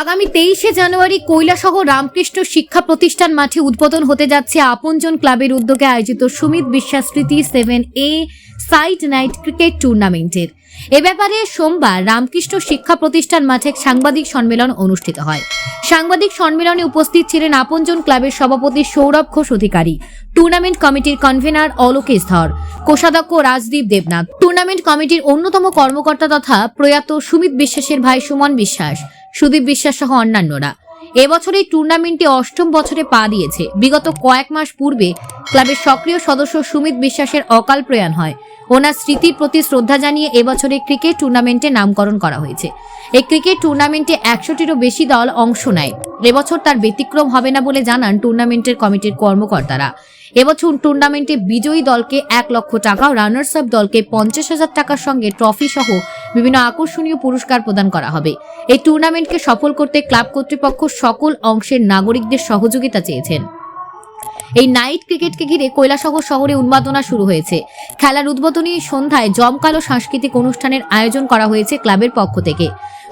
আগামী তেইশে জানুয়ারি কৈলাসহ রামকৃষ্ণ শিক্ষা প্রতিষ্ঠান মাঠে উদ্বোধন হতে যাচ্ছে আপনজন ক্লাবের উদ্যোগে আয়োজিত সুমিত বিশ্বাস স্মৃতি seven a side night cricket টুর্নামেন্টের। এ ব্যাপারে সোমবার রামকৃষ্ণ শিক্ষা প্রতিষ্ঠান মাঠে সাংবাদিক সম্মেলন অনুষ্ঠিত হয়। সাংবাদিক সম্মেলনে উপস্থিত ছিলেন আপনজন ক্লাবের সভাপতি সৌরভ ঘোষ অধিকারী, টুর্নামেন্ট কমিটির কনভেনার অলোকেশ ধর, কোষাধ্যক্ষ রাজদীপ দেবনাথ। টুর্নামেন্ট কমিটির অন্যতম কর্মকর্তা তথা প্রয়াত সুমিত বিশ্বাসের ভাই সুমন বিশ্বাস। সুদীপ বিশ্বাস সহ অন্যান্যরা। এবছর এই টুর্নামেন্টে অষ্টম বছরে পা দিয়েছে। বিগত কয়েক মাস পূর্বে ক্লাবের সক্রিয় সদস্য সুমিত বিশ্বাসের অকাল প্রয়াণ হয়। ওনার স্মৃতির প্রতি শ্রদ্ধা জানিয়ে এবছরে ক্রিকেট টুর্নামেন্টে নামকরণ করা হয়েছে। এই ক্রিকেট টুর্নামেন্টে একশোটিরও বেশি দল অংশ নেয়। এবছর তার ব্যতিক্রম হবে না বলে জানান টুর্নামেন্টের কমিটির কর্মকর্তারা। এবছর টুর্নামেন্টে বিজয়ী দলকে এক লক্ষ টাকা রানার্স আপ দলকে পঞ্চাশ হাজার টাকার সঙ্গে ট্রফি সহ বিভিন্ন আকর্ষণীয় পুরস্কার প্রদান করা হবে। এই টুর্নামেন্টকে সফল করতে ক্লাব কর্তৃপক্ষ সকল অংশের নাগরিকদের সহযোগিতা চেয়েছেন। এই নাইট ক্রিকেটকে ঘিরে কৈলাসহর শহরে উন্মাদনা শুরু হয়েছে। খেলার উদ্বোধনী সন্ধ্যায় জমকালো সাংস্কৃতিক অনুষ্ঠানের আয়োজন করা হয়েছে ক্লাবের পক্ষ থেকে।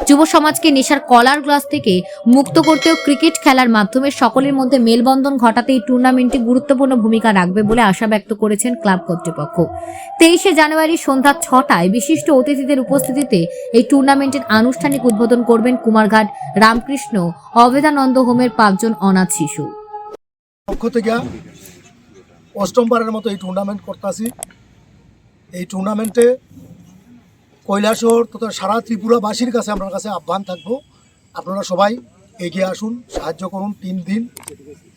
যুব সমাজকে নেশার কলার গ্লাস থেকে মুক্ত করতেও ক্রিকেট খেলার মাধ্যমে সকলের মধ্যে মেলবন্ধন ঘটাতে এই টুর্নামেন্টে গুরুত্বপূর্ণ ভূমিকা রাখবে বলে আশা ব্যক্ত করেছেন ক্লাব কর্তৃপক্ষ। তেইশে জানুয়ারি সন্ধ্যা ছটায় বিশিষ্ট অতিথিদের উপস্থিতিতে এই টুর্নামেন্টের আনুষ্ঠানিক উদ্বোধন করবেন কুমারঘাট রামকৃষ্ণ, অবেদানন্দ হোমের পাঁচজন অনাথ শিশু। পক্ষ থেকে অষ্টমবারের মতো এই টুর্নামেন্ট করতেছি। এই টুর্নামেন্টে কৈলাসহর তথা সারা ত্রিপুরাবাসীর কাছে আপনার কাছে আহ্বান থাকব। আপনারা সবাই এগিয়ে আসুন, সাহায্য করুন তিন দিন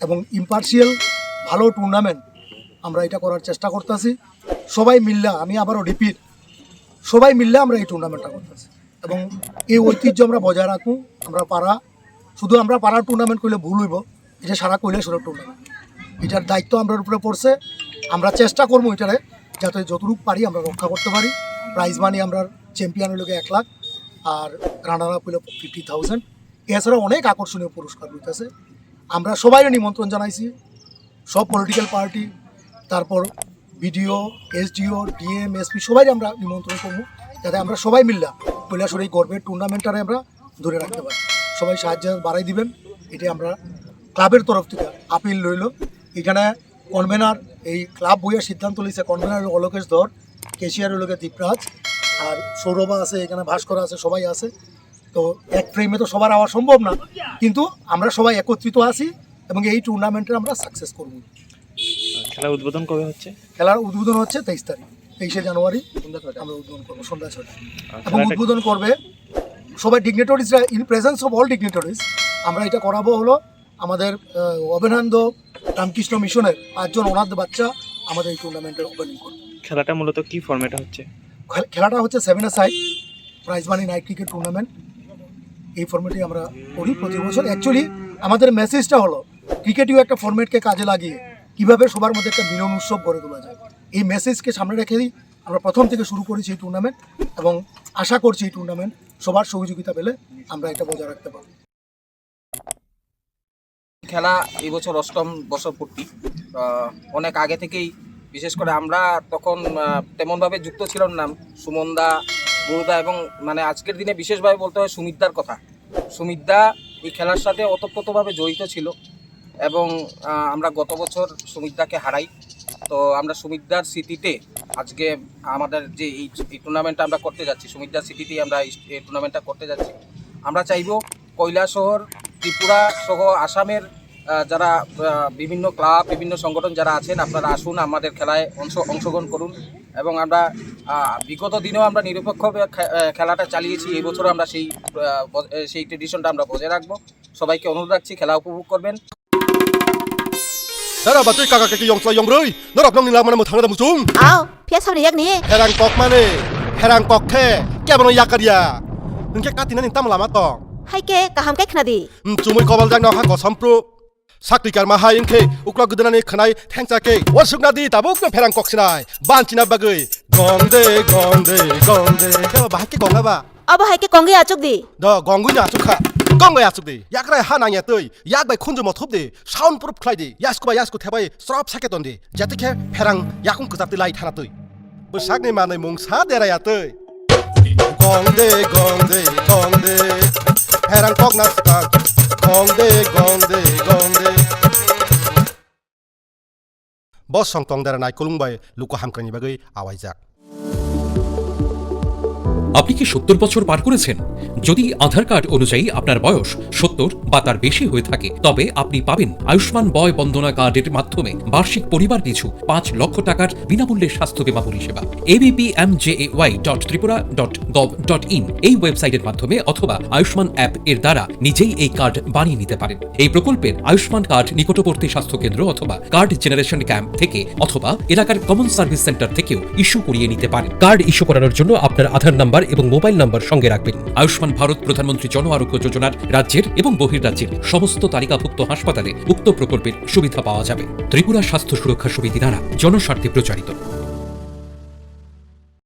এবং ইম্পার্সিয়াল ভালো টুর্নামেন্ট আমরা এটা করার চেষ্টা করতেছি। সবাই মিললে, আমি আবারও রিপিট সবাই মিললে আমরা এই টুর্নামেন্টটা করতেছি এবং এই ঐতিহ্য আমরা বজায় রাখব। আমরা পাড়া শুধু আমরা পাড়ার টুর্নামেন্ট করলে ভুল হইব এটা সারা কৈলাসরের টুর্নামেন্ট এটার দায়িত্ব আমরার উপরে পড়ছে। আমরা চেষ্টা করব এটারে যাতে যতটুকু পারি আমরা রক্ষা করতে পারি। প্রাইজ মানি আমরা চ্যাম্পিয়ন হইল এক লাখ, আর রানার আপ হইল ফিফটি থাউজেন্ড এছাড়া অনেক আকর্ষণীয় পুরস্কার রইতেছে আমরা সবাই নিমন্ত্রণ জানাইছি। সব পলিটিক্যাল পার্টি তারপর বিডিও এসডিও ডিএম এসপি সবাই আমরা নিমন্ত্রণ করব। যাতে আমরা সবাই মিললাম কৈলাসর এই গর্বের টুর্নামেন্টটারে আমরা ধরে রাখতে পারি। সবাই সাহায্য বাড়াই দিবেন। এটি আমরা ক্লাবের তরফ থেকে আপিল রইল। এখানে কনভেনার এই ক্লাব বইয়ের সিদ্ধান্ত লিছে কনভেনার অলোকেশ ধর কেশিয়ার গিয়ে দীপরাজ আর সৌরভা আছে এখানে ভাস্কর আছে সবাই আছে। তো এক ফ্রেমে তো সবার আওয়া সম্ভব না কিন্তু আমরা সবাই একত্রিত আছি এবং এই টুর্নামেন্টে আমরা সাকসেস করব। খেলার উদ্বোধন কবে হচ্ছে? খেলার উদ্বোধন হচ্ছে তেইশ তারিখ তেইশে জানুয়ারি আমরা উদ্বোধন করব সন্ধ্যা ছয়টা এবং উদ্বোধন করবে সবাই ডিগনেটরিজরা in presence of all dignitaries আমরা এটা করাবো হলো আমাদের অভিনন্দ রামকৃষ্ণ মিশনের পাঁচজন অনাথ বাচ্চা আমাদের এই টুর্নামেন্টের ওপেনিং করবে। খেলাটা মূলত কি ফরম্যাটে হচ্ছে? খেলাটা হচ্ছে seven side prize money night cricket tournament এই ফর্মেটে আমরা করি প্রতি বছর। অ্যাকচুয়ালি আমাদের মেসেজটা হলো ক্রিকেটীয় একটা ফর্মেটকে কাজে লাগিয়ে কীভাবে সবার মধ্যে একটা মিলন উৎসব গড়ে তোলা যায়। এই মেসেজকে সামনে রেখেই আমরা প্রথম থেকে শুরু করেছি এই টুর্নামেন্ট এবং আশা করছি এই টুর্নামেন্ট সবার সহযোগিতা পেলে আমরা এটা বজায় রাখতে পারব। খেলা এই বছর অষ্টম বছর পূর্তি। অনেক আগে থেকেই, বিশেষ করে আমরা তখন তেমনভাবে যুক্ত ছিলাম না। সুমনদা, গুরুদা এবং মানে আজকের দিনে বিশেষভাবে বলতে হয় সুমিতদার কথা। সুমিতদা এই খেলার সাথে ওতপ্রোতভাবে জড়িত ছিল এবং আমরা গত বছর সুমিতদাকে হারাই। তো আমরা সুমিতদার স্মৃতিতে আজকে আমাদের যে এই টুর্নামেন্টটা আমরা করতে যাচ্ছি, সুমিতদার স্মৃতিতেই আমরা এই টুর্নামেন্টটা করতে যাচ্ছি। আমরা চাইব কৈলাসহর, ত্রিপুরা সহ আসামের যারা আহ, বিভিন্ন ক্লাব বিভিন্ন সংগঠন যারা আছেন আপনারা আসুন আমাদের খেলায় অংশ অংশগ্রহণ করুন এবং আমরা আহ, বিগত দিনেও আমরা নিরপেক্ষভাবে খে- আহ, খেলাটা চালিয়েছি এই বছর আমরা সেই আহ, ব- আহ, সেই ট্রেডিশনটা আমরা বজায় রাখবো সবাইকে অনুরোধ রাখছি খেলা উপভোগ করবেন 나라 맞을 까가게 영사 영br의 너라 병님 라마나 뭐 당하다 무슨 아우 피아사리 약니 해랑 뻑만에 해랑 뻑해 깨버는 약가리야 은게 까티는 땀을 남았던 하이게 까함게 크나디 음 주물 거발장 나한 거 선프로 saklikar mahain ke uklok gudana ni khanai thengcha ke. Wasukna di tabuk na pherang koksinai banchina bagai গন্দে গন্দে গন্দে কেবা বাহাকে গঙ্গা বা আবা হাইকে গঙ্গে আচুক দি দ গঙ্গুই না আচুক খা গঙ্গে আচুক দি ইয়াকরাই হা নাঙ্গা তৈ ইয়াক বাই খুঞ্জু মথুপ দে সাউন্ড প্রুফ খ্লাই দি ইয়াসকো বা ইয়াসকো থেবাই সরব সাকে তন দি যাতে খে ফেরাং ইয়াকুং কজাপতি লাই থানা তৈ বসাক নি মানাই মুংসা দেরায়া তৈ গঙ্গে গঙ্গে গঙ্গে ফেরাং কক না বো সংটং দেরানাই কুলুংবাই লুকো হামক্রানি বাগৈ আওয়াইজাক আপনি কি সত্তর বছর পার করেছেন? যদি আধার কার্ড অনুযায়ী আপনার বয়স সত্তর বা তার বেশি হয়ে থাকে। তবে আপনি পাবেন আয়ুষ্মান বয় বন্দনা কার্ডের মাধ্যমে বার্ষিক পরিবার পিছু পাঁচ লক্ষ টাকার বিনামূল্যে স্বাস্থ্য বীমা পরিষেবা। ABP M J A Y dot Tripura dot gov dot in এই ওয়েবসাইটের মাধ্যমে অথবা আয়ুষ্মান অ্যাপ এর দ্বারা নিজেই এই কার্ড বানিয়ে নিতে পারেন। এই প্রকল্পের আয়ুষ্মান কার্ড নিকটবর্তী স্বাস্থ্যকেন্দ্র অথবা কার্ড জেনারেশন ক্যাম্প থেকে অথবা এলাকার কমন সার্ভিস সেন্টার থেকেও ইস্যু করিয়ে নিতে পারেন। কার্ড ইস্যু করানোর জন্য আপনার আধার নাম্বার এবং মোবাইল নাম্বার সঙ্গে রাখবেন। আয়ুষ্মান ভারত প্রধানমন্ত্রী জন আরোগ্য যোজনার রাজ্যের এবং বহির্রাজ্যের সমস্ত তালিকাভুক্ত হাসপাতালে উক্ত প্রকল্পের সুবিধা পাওয়া যাবে। ত্রিপুরা স্বাস্থ্য সুরক্ষা সমিতি দ্বারা জনস্বার্থে প্রচারিত।